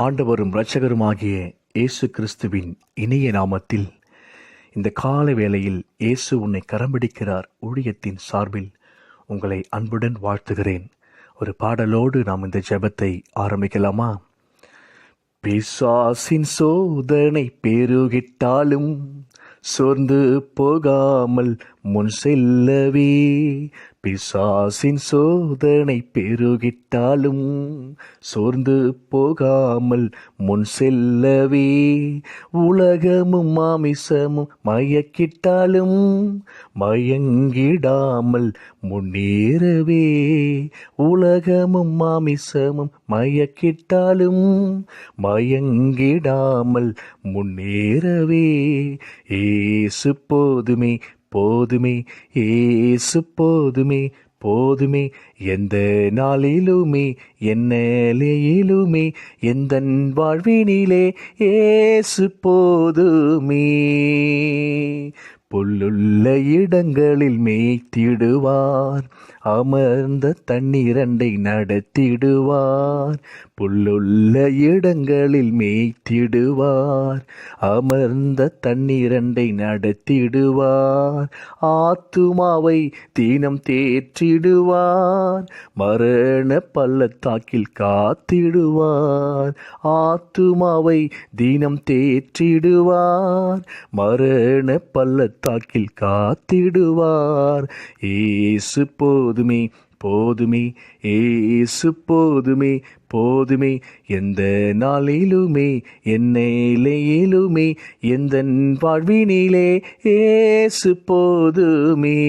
ஆண்டவரும் இரட்சகருமாகிய இயேசு கிறிஸ்துவின் இனிய நாமத்தில் இந்த கால வேளையில் இயேசு உன்னை கரம்பிடிக்கிறார் ஊழியத்தின் சார்பில் உங்களை அன்புடன் வாழ்த்துகிறேன். ஒரு பாடலோடு நாம் இந்த ஜெபத்தை ஆரம்பிக்கலாமா? பிசாசின் சோதனை பெருகிட்டாலும் சோர்ந்து போகாமல் முன் செல்லவே பிசாசின் சோதனை பெருகிட்டாலும் சோர்ந்து போகாமல் முன் செல்லவே. உலகமும் மாமிசமும் மயக்கிட்டாலும் மயங்கிடாமல் முன்னேறவே உலகமும் மாமிசமும் மயக்கிட்டாலும் மயங்கிடாமல் முன்னேறவே ஏசு போதுமே போதுமே ஏசு போதுமே போதுமே எந்த நாளிலுமே என்னையிலுமே எந்த வாழ்வினிலே ஏசு போதுமே. புல்லுள்ள இடங்களில் மேய்த்திடுவார் அமர்ந்த தண்ணீரண்டை நடத்திடுவார். புல்லுள்ள இடங்களில் மேய்த்திடுவார். அமர்ந்த தண்ணீரண்டை நடத்திடுவார். ஆத்துமாவை தீனம் தேற்றிடுவார். மரண பள்ளத்தாக்கில் காத்திடுவார். ஆத்துமாவை தீனம் தேற்றிடுவார். மரண பள்ளத்தாக்கில் காத்திடுவார். ஏசு போதுமே போதுமே ஏசு போதுமே போதுமே. எந்த நாளிலுமே என்னையிலுமே எந்த வாழ்வினிலே ஏசு போதுமே.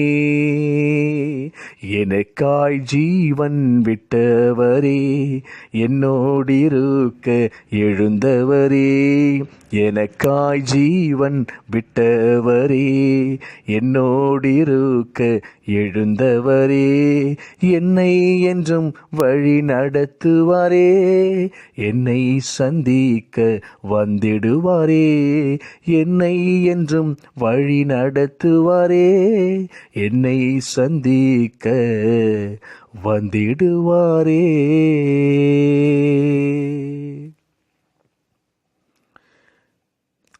எனக்காய் ஜீவன் விட்டவரே என்னோடிருக்க எழுந்தவரே. எனக்காய் ஜீவன் விட்டவரே என்னோடிருக்க எழுந்தவரே. என்னை என்றும் வழி நடத்துவாரே. என்னை சந்திக்க வந்திடுவாரே. என்னை என்றும் வழி நடத்துவாரே. என்னை சந்திக்க வந்திடுவாரே.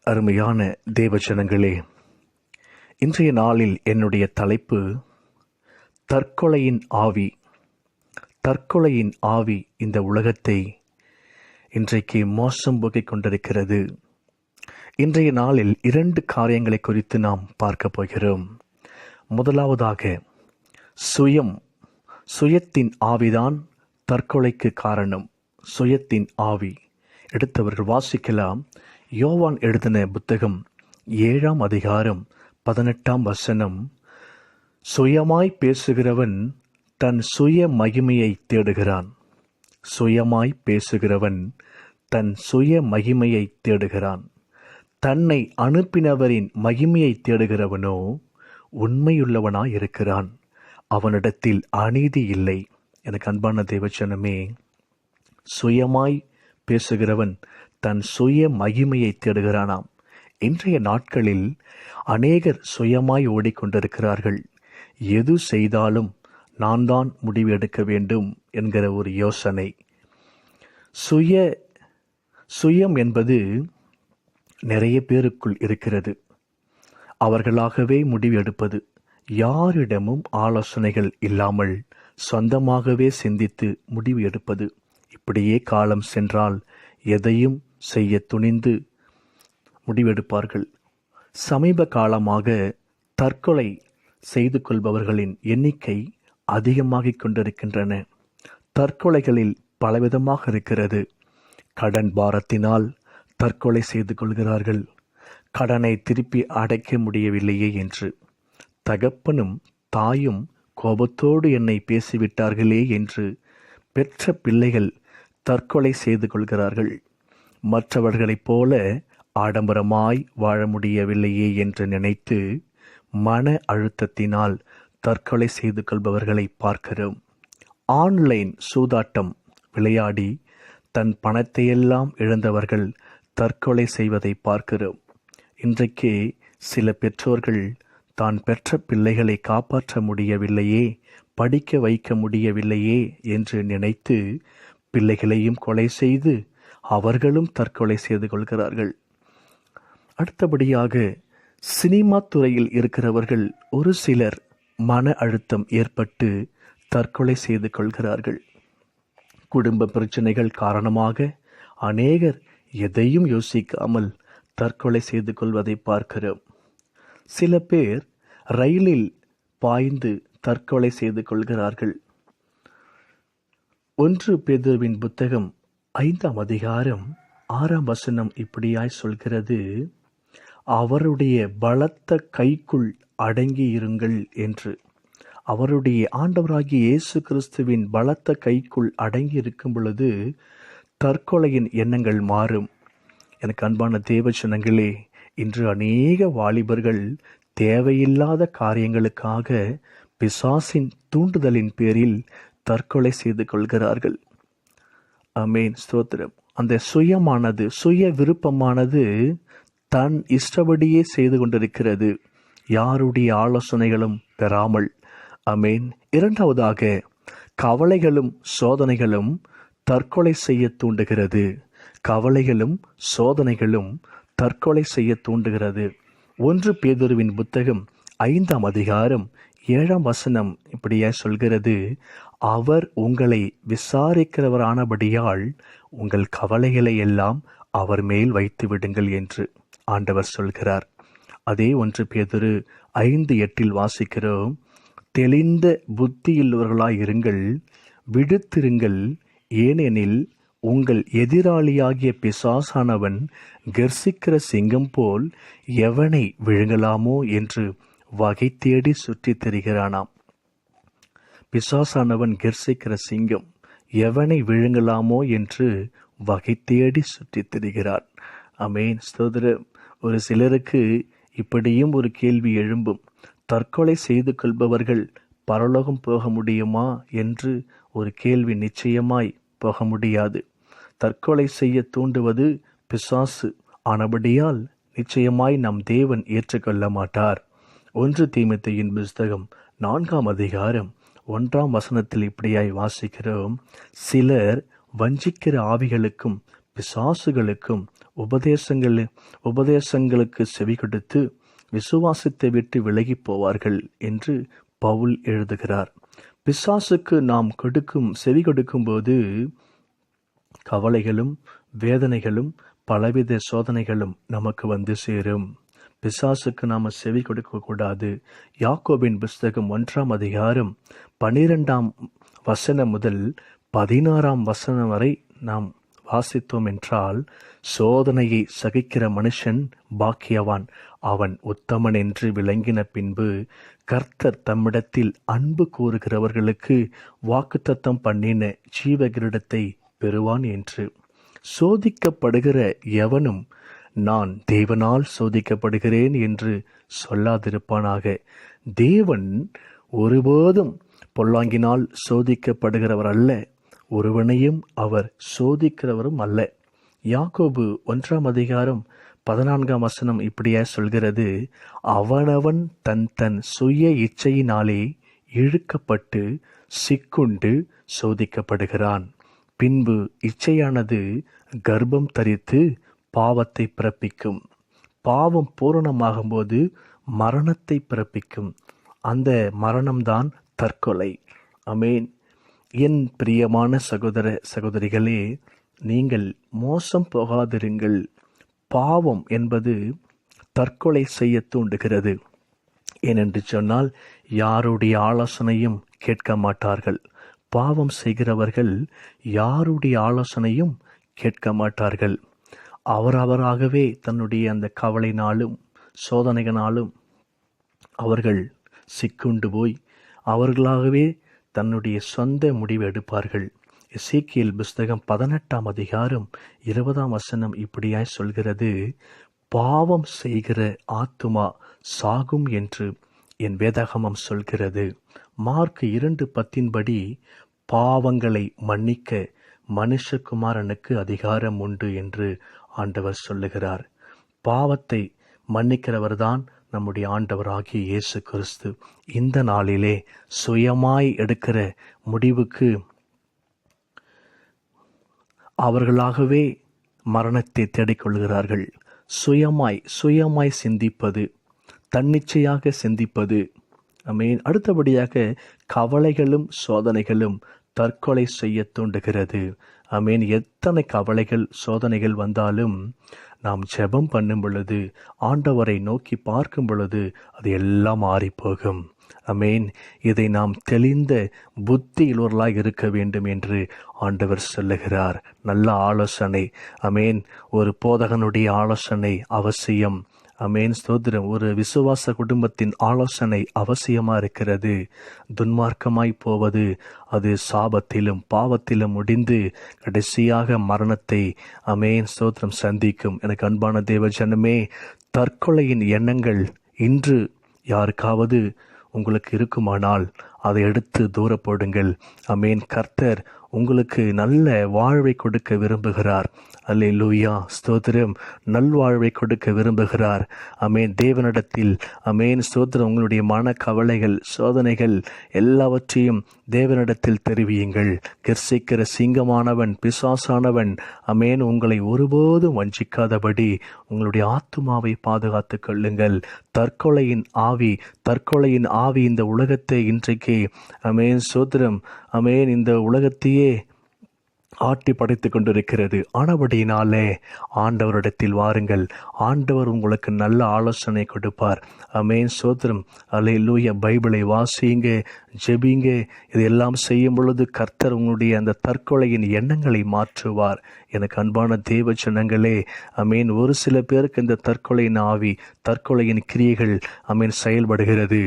அருமையான தேவச்சனங்களே இன்றைய நாளில் என்னுடைய தலைப்பு தற்கொலையின் ஆவி. தற்கொலையின் ஆவி இந்த உலகத்தை இன்றைக்கு மோசம் போக்கிக் கொண்டிருக்கிறது. இன்றைய நாளில் இரண்டு காரியங்களை குறித்து நாம் பார்க்க போகிறோம். முதலாவதாக சுயம் சுயத்தின் ஆவிதான் தற்கொலைக்கு காரணம். சுயத்தின் ஆவி. எடுத்தவர்கள் வாசிக்கலாம். யோவான் எழுதின புத்தகம் ஏழாம் அதிகாரம் பதினெட்டாம் வசனம். சுயமாய் பேசுகிறவன் தன் சுய மகிமையை தேடுகிறான். சுயமாய் பேசுகிறவன் தன் சுய மகிமையை தேடுகிறான். தன்னை அனுப்பினவரின் மகிமையை தேடுகிறவனோ உண்மையுள்ளவனாய் இருக்கிறான் அவனிடத்தில் அநீதி இல்லை. எனக்கு அன்பான தேவச்சனமே சுயமாய் பேசுகிறவன் தன் சுய மகிமையை தேடுகிறானாம். இன்றைய நாட்களில் அநேகர் சுயமாய் ஓடிக்கொண்டிருக்கிறார்கள். எது செய்தாலும் நான் தான் முடிவு எடுக்க வேண்டும் என்கிற ஒரு யோசனை. சுய சுயம் என்பது நிறைய பேருக்குள் இருக்கிறது. அவர்களாகவே முடிவு எடுப்பது யாரிடமும் ஆலோசனைகள் இல்லாமல் சொந்தமாகவே சிந்தித்து முடிவு எடுப்பது இப்படியே காலம் சென்றால் எதையும் செய்ய துணிந்து முடிவெடுப்பார்கள். சமீப காலமாக தற்கொலை செய்து கொள்பவர்களின் எண்ணிக்கை அதிகமாகிக் கொண்டிருக்கின்றன. தற்கொலைகளில் பலவிதமாக இருக்கிறது. கடன் பாரத்தினால் தற்கொலை செய்து கொள்கிறார்கள். கடனை திருப்பி அடைக்க முடியவில்லையே என்று. தகப்பனும் தாயும் கோபத்தோடு என்னை பேசிவிட்டார்களே என்று பெற்ற பிள்ளைகள் தற்கொலை செய்து கொள்கிறார்கள். மற்றவர்களைப் போல ஆடம்பரமாய் வாழ முடியவில்லையே என்று நினைத்து மன அழுத்தத்தினால் தற்கொலை செய்து கொள்பவர்களை பார்க்கிறோம். ஆன்லைன் சூதாட்டம் விளையாடி தன் பணத்தையெல்லாம் இழந்தவர்கள் தற்கொலை செய்வதை பார்க்கிறோம். இன்றைக்கு சில பெற்றோர்கள் தான் பெற்ற பிள்ளைகளை காப்பாற்ற முடியவில்லையே படிக்க வைக்க முடியவில்லையே என்று நினைத்து பிள்ளைகளையும் கொலை செய்து அவர்களும் தற்கொலை செய்து கொள்கிறார்கள். அடுத்தபடியாக சினிமா துறையில் இருக்கிறவர்கள் ஒரு சிலர் மன அழுத்தம் ஏற்பட்டு தற்கொலை செய்து கொள்கிறார்கள். குடும்ப பிரச்சனைகள் காரணமாக அநேகர் எதையும் யோசிக்காமல் தற்கொலை செய்து கொள்வதை பார்க்கிறோம். சில பேர் ரயிலில் பாய்ந்து தற்கொலை செய்து கொள்கிறார்கள். ஒன்று பேதுருவின் புத்தகம் ஐந்தாம் அதிகாரம் ஆறாம் வசனம் இப்படியாய் சொல்கிறது. அவருடைய பலத்த கைக்குள் அடங்கி இருங்கள் என்று. அவருடைய ஆண்டவராகிய இயேசு கிறிஸ்துவின் பலத்த கைக்குள் அடங்கி இருக்கும் பொழுது தற்கொலையின் எண்ணங்கள் மாறும். எனக்கு அன்பான தேவ தேவச்சனங்களே இன்று அநேக வாலிபர்கள் தேவையில்லாத காரியங்களுக்காக பிசாசின் தூண்டுதலின் பேரில் தற்கொலை செய்து கொள்கிறார்கள். அமேன் ஸ்தோத்திரம். அந்த சுயமானது சுய விருப்பமானது தன் இஷ்டப்படியே செய்து கொண்டிருக்கிறது. யாருடைய ஆலோசனைகளும் பெறாமல். அமேன் இரண்டாவதாக கவலைகளும் சோதனைகளும் தற்கொலை செய்ய தூண்டுகிறது. கவலைகளும் சோதனைகளும் தற்கொலை செய்ய தூண்டுகிறது. ஒன்று பேதுருவின் புத்தகம் ஐந்தாம் அதிகாரம் ஏழாம் வசனம் இப்படியே சொல்கிறது. அவர் உங்களை விசாரிக்கிறவரானபடியால் உங்கள் கவலைகளை எல்லாம் அவர் மேல் வைத்து விடுங்கள் என்று. ஆண்டவர் சொல்கிறார். அதே ஒன்று பேதுரு ஐந்து எட்டில் வாசிக்கிறோம். தெளிந்த புத்தியுள்ளவர்களாய் இருங்கள் விடுத்திருங்கள். ஏனெனில் உங்கள் எதிராளியாகிய பிசாசானவன் கர்சிக்கிற சிங்கம் போல் எவனை விழுங்கலாமோ என்று வகை தேடி சுற்றித் திரிகிறானாம். பிசாசானவன் கெர்சிக்கிற சிங்கம் எவனை விழுங்கலாமோ என்று வகை தேடி சுற்றித் திரிகிறான் அமேன் ஸ்தோத்திர ஒரு சிலருக்கு இப்படியும் ஒரு கேள்வி எழும்பும். தற்கொலை செய்து கொள்பவர்கள் பரலோகம் போக முடியுமா என்று ஒரு கேள்வி நிச்சயமாய் போக முடியாது. தற்கொலை செய்ய தூண்டுவது பிசாசு. ஆனபடியால் நிச்சயமாய் நம் தேவன் ஏற்றுக்கொள்ள மாட்டார். ஒன்று தீமத்தையின் புஸ்தகம் நான்காம் அதிகாரம் ஒன்றாம் வசனத்தில் இப்படியாய் வாசிக்கிறோம். சிலர் வஞ்சிக்கிற ஆவிகளுக்கும் பிசாசுகளுக்கும் உபதேசங்கள் உபதேசங்களுக்கு செவி கொடுத்து விசுவாசத்தை விட்டு விலகி போவார்கள் என்று பவுல் எழுதுகிறார். பிசாசுக்கு நாம் கொடுக்கும் செவி கொடுக்கும்போது கவலைகளும் வேதனைகளும் பலவித சோதனைகளும் நமக்கு வந்து சேரும். பிசாசுக்கு நாம் செவி கொடுக்கக்கூடாது யாக்கோபின் புஸ்தகம் ஒன்றாம் அதிகாரம் பனிரெண்டாம் வசனம் முதல் பதினாறாம் வசனம் வரை நாம் வாசித்தோம் என்றால் சோதனையை சகிக்கிற மனுஷன் பாக்கியவான். அவன் உத்தமன் என்று விளங்கின பின்பு கர்த்தர் தம்மிடத்தில் அன்பு கூறுகிறவர்களுக்கு வாக்குத்தத்தம் பண்ணின ஜீவகிரீடத்தை பெறுவான் என்று. சோதிக்கப்படுகிற எவனும் நான் தேவனால் சோதிக்கப்படுகிறேன் என்று சொல்லாதிருப்பானாக. தேவன் ஒருபோதும் பொல்லாங்கினால் சோதிக்கப்படுகிறவர் அல்ல ஒருவனையும் அவர் சோதிக்கிறவரும் அல்ல. யாக்கோபு ஒன்றாம் அதிகாரம் பதினான்காம் வசனம் இப்படியா சொல்கிறது அவனவன் தன் தன் சுய இச்சையினாலே இழுக்கப்பட்டு சிக்குண்டு சோதிக்கப்படுகிறான். பின்பு இச்சையானது கர்ப்பம் தரித்து பாவத்தை பிறப்பிக்கும். பாவம் பூரணமாகும்போது மரணத்தை பிறப்பிக்கும். அந்த மரணம்தான் தற்கொலை. அமேன் என் பிரியமான சகோதர சகோதரிகளே நீங்கள் மோசம் போகாதிருங்கள். பாவம் என்பது தற்கொலை செய்ய தூண்டுகிறது. ஏனென்று சொன்னால் யாருடைய ஆலோசனையும் கேட்க மாட்டார்கள். பாவம் செய்கிறவர்கள் யாருடைய ஆலோசனையும் கேட்க மாட்டார்கள். அவரவராகவே தன்னுடைய அந்த கவலைனாலும் சோதனைகளாலும் அவர்கள் சிக்குண்டு போய் அவர்களாகவே தன்னுடைய சொந்த முடிவு எடுப்பார்கள். சீக்கியல் புஸ்தகம் பதினெட்டாம் அதிகாரம் இருபதாம் வசனம் இப்படியாய் சொல்கிறது பாவம் செய்கிற ஆத்துமா சாகும் என்று என் வேதாகமம் சொல்கிறது. மார்க் இரண்டு பத்தின்படி பாவங்களை மன்னிக்க மனுஷகுமாரனுக்கு அதிகாரம் உண்டு என்று ஆண்டவர் சொல்லுகிறார். பாவத்தை மன்னிக்கிறவர்தான் நம்முடைய ஆண்டவராகிய இயேசு கிறிஸ்து இந்த நாளிலே சுயமாய் எடுக்கிற முடிவுக்கு அவர்களாகவே மரணத்தை தேடிக்கொள்கிறார்கள். சுயமாய் சுயமாய் சிந்திப்பது தன்னிச்சையாக சிந்திப்பது. மீன் அடுத்தபடியாக கவலைகளும் சோதனைகளும் தற்கொலை செய்ய தூண்டுகிறது. ஐ மீன் எத்தனை கவலைகள் சோதனைகள் வந்தாலும் நாம் ஜெபம் பண்ணும் பொழுது ஆண்டவரை நோக்கி பார்க்கும் பொழுது அது எல்லாம் மாறிப்போகும். அமேன். இதை நாம் தெளிந்த புத்தியுள்ளவர்களாக இருக்க வேண்டும் என்று ஆண்டவர் சொல்லுகிறார். நல்ல ஆலோசனை. அமேன். ஒரு போதகனுடைய ஆலோசனை அவசியம். அமேன். ஸ்தோத்திரம். ஒரு விசுவாச குடும்பத்தின் ஆலோசனை அவசியமா இருக்கிறது. துன்மார்க்கமாய் போவது அது சாபத்திலும் பாவத்திலும் முடிந்து கடைசியாக மரணத்தை அமேன். ஸ்தோத்திரம். சந்திக்கும். எனக்கு அன்பான தேவஜனமே தற்கொலையின் எண்ணங்கள் இன்று யாருக்காவது உங்களுக்கு இருக்குமானால் அதை எடுத்து தூர போடுங்கள் அமேன் கர்த்தர் உங்களுக்கு நல்ல வாழ்வை கொடுக்க விரும்புகிறார். அல்லே லூயா ஸ்தோத்திரம் நல்வாழ்வை கொடுக்க விரும்புகிறார். அமேன் தேவனிடத்தில் அமேன் ஸ்தோத்திரம். உங்களுடைய மன கவலைகள் சோதனைகள் எல்லாவற்றையும் தேவனிடத்தில் தெரிவியுங்கள். கர்சிக்கிற சிங்கமானவன் பிசாசானவன் அமேன் உங்களை ஒருபோதும் வஞ்சிக்காதபடி உங்களுடைய ஆத்துமாவை பாதுகாத்துக் கொள்ளுங்கள். தற்கொலையின் ஆவி தற்கொலையின் ஆவி இந்த உலகத்தை இன்றைக்கு அமேன் சோத்திரம் அமேன் இந்த உலகத்தையே ஆட்டி படைத்து கொண்டிருக்கிறது. ஆனபடியினாலே ஆண்டவரிடத்தில் வாருங்கள். ஆண்டவர் உங்களுக்கு நல்ல ஆலோசனை கொடுப்பார். அமேன் சோத்திரம். அலை லூய பைபிளை வாசியுங்க ஜெபிங்க இதெல்லாம் செய்யும் பொழுது கர்த்தர் உங்களுடைய அந்த தற்கொலையின் எண்ணங்களை மாற்றுவார். எனக்கு அன்பான தேவ ஜனங்களே அமீன். ஒரு சில பேருக்கு இந்த தற்கொலையின் ஆவி தற்கொலையின் கிரியைகள் அமீன் செயல்படுகிறது.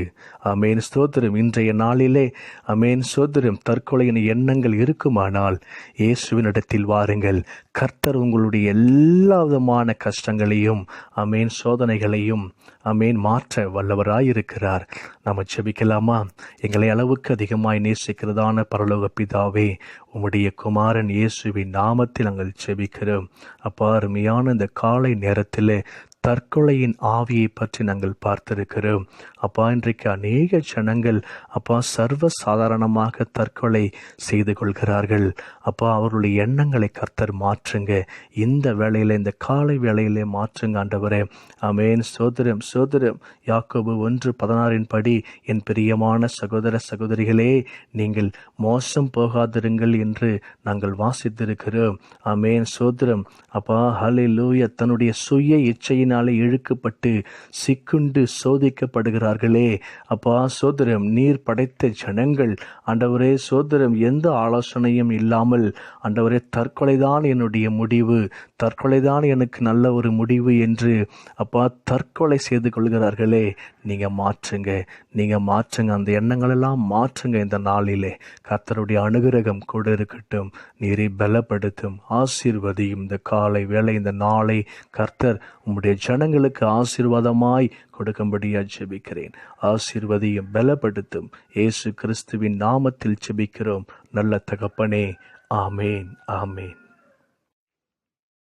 அமேன். சோதரும் இன்றைய நாளிலே அமேன் சோதரும் தற்கொலையின் எண்ணங்கள் இருக்குமானால் இயேசுவினிடத்தில் வாருங்கள். கர்த்தர் உங்களுடைய எல்லா விதமான கஷ்டங்களையும் அமேன் சோதனைகளையும் அமேன் மாற்ற வல்லவராயிருக்கிறார். நம்ம ஜெபிக்கலாமா? எங்களை அளவுக்கு அதிகமாய் நேசிக்கிறதான பரலோக பிதாவே உம்முடைய குமாரன் இயேசுவின் நாமத்தில் நாங்கள் ஜெபிக்கிறோம். அப்பா அருமையான இந்த காலை நேரத்தில் தற்கொலையின் ஆவியை பற்றி நாங்கள் பார்த்திருக்கிறோம். அப்பா இன்றைக்கு அநேக ஜனங்கள் அப்பா சர்வ சாதாரணமாக தற்கொலை செய்து கொள்கிறார்கள். அப்பா அவர்களுடைய எண்ணங்களை கர்த்தர் மாற்றுங்க. இந்த வேளையில இந்த காலை வேளையிலே மாற்றுங்க ஆண்டவரே. அமேன் சோதரம் சோதரம். யாக்கோபு ஒன்று பதினாறின் படி என் பிரியமான சகோதர சகோதரிகளே நீங்கள் மோசம் போகாதிருங்கள் என்று நாங்கள் வாசித்திருக்கிறோம். அமேன் சோதரம். அப்பா ஹலே லூய தன்னுடைய சுய இச்சையினால் இழுக்கப்பட்டு சிக்குண்டு சோதிக்கப்படுகிறார்களே. அப்பா சோதரம் நீர் படைத்த ஜனங்கள். ஆண்டவரே சோதரம் எந்த ஆலோசனையும் இல்லாமல். ஆண்டவரே தற்கொலைதான் என்னுடைய முடிவு. தற்கொலைதான் எனக்கு நல்ல ஒரு முடிவு என்று அப்பா தற்கொலை செய்து கொள்கிறார்களே. நீங்க மாற்றுங்க. நீங்க மாற்றுங்க. அந்த எண்ணங்களெல்லாம் மாற்றுங்க இந்த நாளிலே. கர்த்தருடைய அனுகிரகம் கூட இருக்கட்டும். நீரை பலப்படுத்தும். ஆசீர்வதியும். இந்த காலை வேலை இந்த நாளை கர்த்தர் உம்முடைய ஜனங்களுக்கு ஆசீர்வாதமாய் கொடுக்கும்படியா ஜெபிக்கிறேன். ஆசீர்வதியும் பலப்படுத்தும். இயேசு கிறிஸ்துவின் நாமத்தில் ஜெபிக்கிறோம். நல்ல தகப்பனே. ஆமேன். ஆமேன்.